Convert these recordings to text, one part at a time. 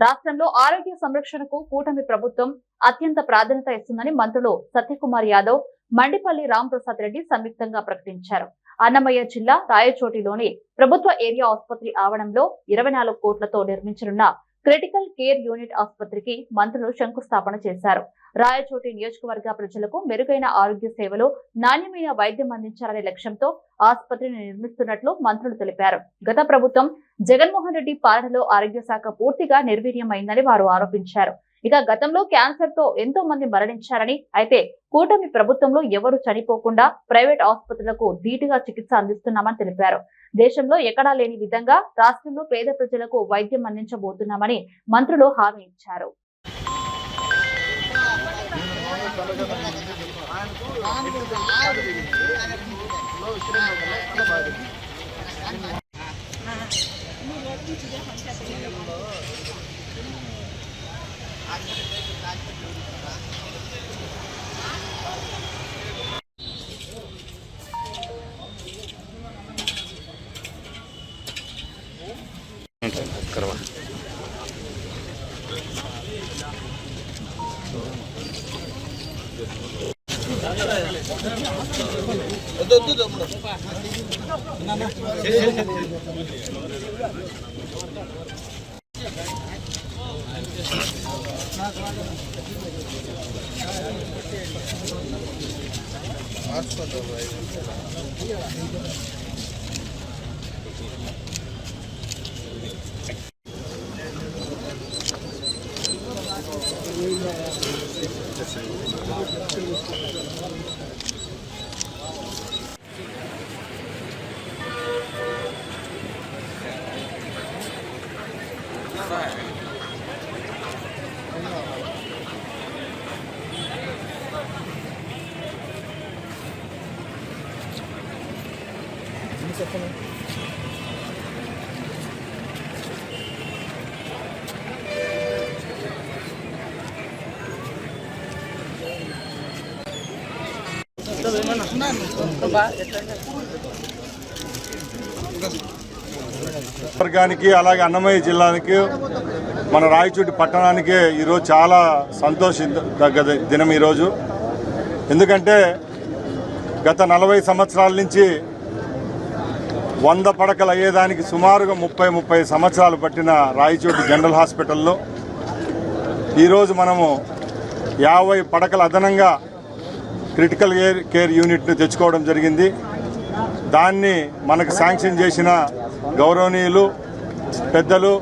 రాష్ట్రంలో ఆరోగ్య సంరక్షణకు కూటమి ప్రభుత్వం అత్యంత ప్రాధాన్యత ఇస్తుందని మంత్రులు సత్యకుమార్ యాదవ్ మండిపల్లి రాంప్రసాద్ రెడ్డి సంయుక్తంగా ప్రకటించారు. అన్నమయ్య జిల్లా రాయచోటిలోని ప్రభుత్వ ఏరియా ఆసుపత్రి ఆవరణంలో ఇరవై నాలుగు కోట్లతో నిర్మించనున్న క్రిటికల్ కేర్ యూనిట్ ఆసుపత్రికి మంత్రులు శంకుస్థాపన చేశారు. రాయచోటి నియోజకవర్గ ప్రజలకు మెరుగైన ఆరోగ్య సేవలు నాణ్యమైన వైద్యం అందించాలనే లక్ష్యంతో ఆసుపత్రిని నిర్మిస్తున్నట్లు మంత్రులు తెలిపారు. గత ప్రభుత్వం జగన్మోహన్ రెడ్డి పాలనలో ఆరోగ్య శాఖ పూర్తిగా నిర్వీర్యమైందని వారు ఆరోపించారు. ఇక గతంలో క్యాన్సర్తో ఎంతో మంది మరణించారని అయితే కూటమి ప్రభుత్వంలో ఎవరు చనిపోకుండా ప్రైవేట్ ఆసుపత్రులకు ధీటుగా చికిత్స అందిస్తున్నామని తెలిపారు. దేశంలో ఎక్కడా లేని విధంగా రాష్ట్రంలో పేద ప్రజలకు వైద్యం అందించబోతున్నామని మంత్రులు హామీ ఇచ్చారు. કરવા. આઠસો వర్గానికి అలాగే అన్నమయ్య జిల్లానికి మన రాయచూటి పట్టణానికి ఈరోజు చాలా సంతోషించదగ్గ దినం ఈరోజు. ఎందుకంటే గత నలభై సంవత్సరాల నుంచి వంద పడకలు అయ్యేదానికి సుమారుగా ముప్పై ముప్పై సంవత్సరాలు పట్టిన రాయచోటి జనరల్ హాస్పిటల్లో ఈరోజు మనము యాభై పడకలు అదనంగా క్రిటికల్ కేర్ కేర్ యూనిట్ను తెచ్చుకోవడం జరిగింది. దాన్ని మనకు శాంక్షన్ చేసిన గౌరవనీయులు పెద్దలు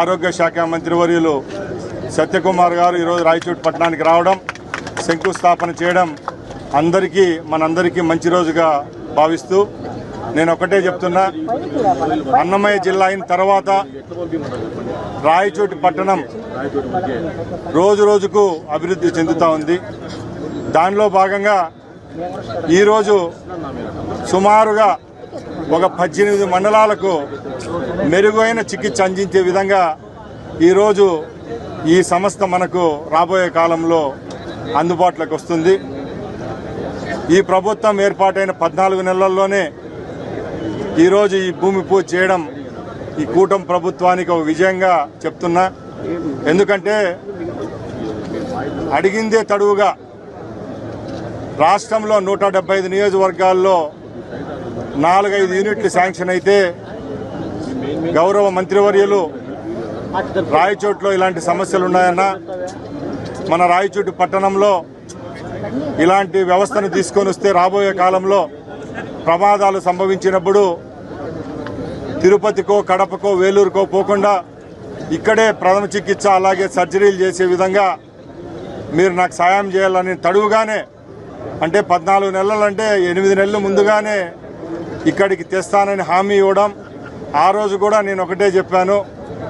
ఆరోగ్య శాఖ మంత్రివర్యులు సత్యకుమార్ గారు ఈరోజు రాయచోటి పట్టణానికి రావడం శంకుస్థాపన చేయడం అందరికీ మనందరికీ మంచి రోజుగా భావిస్తూ నేను ఒకటే చెప్తున్నా. అన్నమయ్య జిల్లా అయిన తర్వాత రాయచోటి పట్టణం రోజు రోజుకు అభివృద్ధి చెందుతూ ఉంది. దానిలో భాగంగా ఈరోజు సుమారుగా ఒక పద్దెనిమిది మండలాలకు మెరుగైన చికిత్స అందించే విధంగా ఈరోజు ఈ సంస్థ మనకు రాబోయే కాలంలో అందుబాటులోకి వస్తుంది. ఈ ప్రభుత్వం ఏర్పాటైన పద్నాలుగు నెలల్లోనే ఈరోజు ఈ భూమి పూజ చేయడం ఈ కూటమి ప్రభుత్వానికి ఒక విజయంగా చెప్తున్నా. ఎందుకంటే అడిగిందే తడువుగా రాష్ట్రంలో నూట డెబ్బై ఐదు నియోజకవర్గాల్లో నాలుగైదు యూనిట్లు శాంక్షన్ అయితే గౌరవ మంత్రివర్యులు రాయచోట్లో ఇలాంటి సమస్యలు ఉన్నాయన్న మన రాయచోటు పట్టణంలో ఇలాంటి వ్యవస్థను తీసుకొని వస్తే రాబోయే కాలంలో ప్రమాదాలు సంభవించినప్పుడు తిరుపతికో కడపకో వేలూరుకో పోకుండా ఇక్కడే ప్రథమ చికిత్స అలాగే సర్జరీలు చేసే విధంగా మీరు నాకు సాయం చేయాలని తడువుగానే అంటే పద్నాలుగు నెలలు అంటే ఎనిమిది నెలలు ముందుగానే ఇక్కడికి తెస్తానని హామీ ఇవ్వడం ఆ రోజు కూడా నేను ఒకటే చెప్పాను.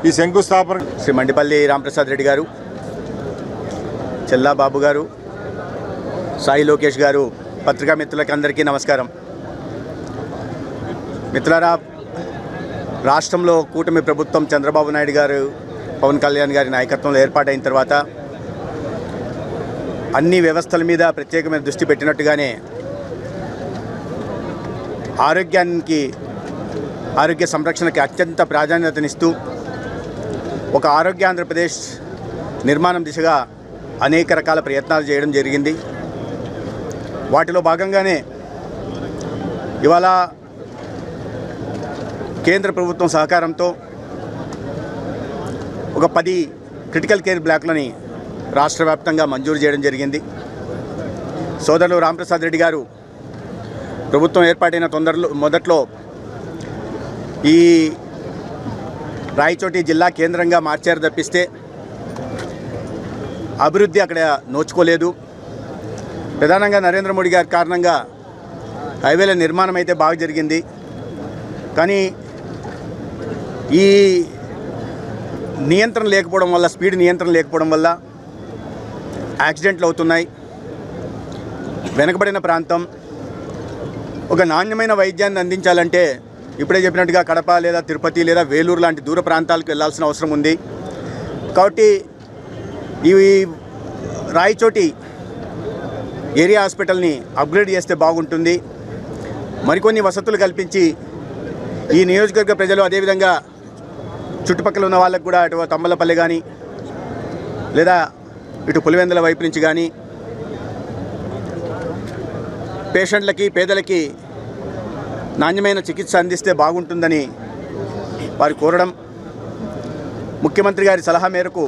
ఈ శంకుస్థాపన శ్రీ మండిపల్లి రామప్రసాద్ రెడ్డి గారు చెల్లా బాబు గారు సాయి లోకేష్ గారు పత్రికా మిత్రులకి అందరికీ నమస్కారం. మిత్రులారా రాష్ట్రంలో కూటమి ప్రభుత్వం చంద్రబాబు నాయుడు గారు పవన్ కళ్యాణ్ గారి నాయకత్వంలో ఏర్పాటైన తర్వాత అన్ని వ్యవస్థల మీద ప్రత్యేకమైన దృష్టి పెట్టినట్టుగానే ఆరోగ్యానికి ఆరోగ్య సంరక్షణకి అత్యంత ప్రాధాన్యతనిస్తూ ఒక ఆరోగ్య ఆంధ్రప్రదేశ్ నిర్మాణం దిశగా అనేక రకాల ప్రయత్నాలు చేయడం జరిగింది. వాటిలో భాగంగానే ఇవాళ కేంద్ర ప్రభుత్వం సహకారంతో ఒక పది క్రిటికల్ కేర్ బ్లాక్లని రాష్ట్ర వ్యాప్తంగా మంజూరు చేయడం జరిగింది. సోదరులు రాంప్రసాద్ రెడ్డి గారు ప్రభుత్వం ఏర్పాటైన తొందరలో మొదట్లో ఈ రాయచోటి జిల్లా కేంద్రంగా మార్చారు తప్పిస్తే అభివృద్ధి అక్కడ నోచుకోలేదు. ప్రధానంగా నరేంద్ర మోడీ గారి కారణంగా హైవేల నిర్మాణం అయితే బాగా జరిగింది. కానీ ఈ నియంత్రణ లేకపోవడం వల్ల స్పీడ్ నియంత్రణ లేకపోవడం వల్ల యాక్సిడెంట్లు అవుతున్నాయి. వెనకబడిన ప్రాంతం. ఒక నాణ్యమైన వైద్యాన్ని అందించాలంటే ఇప్పుడే చెప్పినట్టుగా కడప లేదా తిరుపతి లేదా వేలూరు లాంటి దూర ప్రాంతాలకు వెళ్ళాల్సిన అవసరం ఉంది. కాబట్టి ఈ రాయచోటి ఏరియా హాస్పిటల్ని అప్గ్రేడ్ చేస్తే బాగుంటుంది. మరికొన్ని వసతులు కల్పించి ఈ నియోజకవర్గ ప్రజలు అదేవిధంగా చుట్టుపక్కల ఉన్న వాళ్ళకు కూడా అటు తమ్మలపల్లి కానీ లేదా ఇటు పులివెందుల వైపు నుంచి కానీ పేషెంట్లకి పేదలకి నాణ్యమైన చికిత్స అందిస్తే బాగుంటుందని వారు కోరడం. ముఖ్యమంత్రి గారి సలహా మేరకు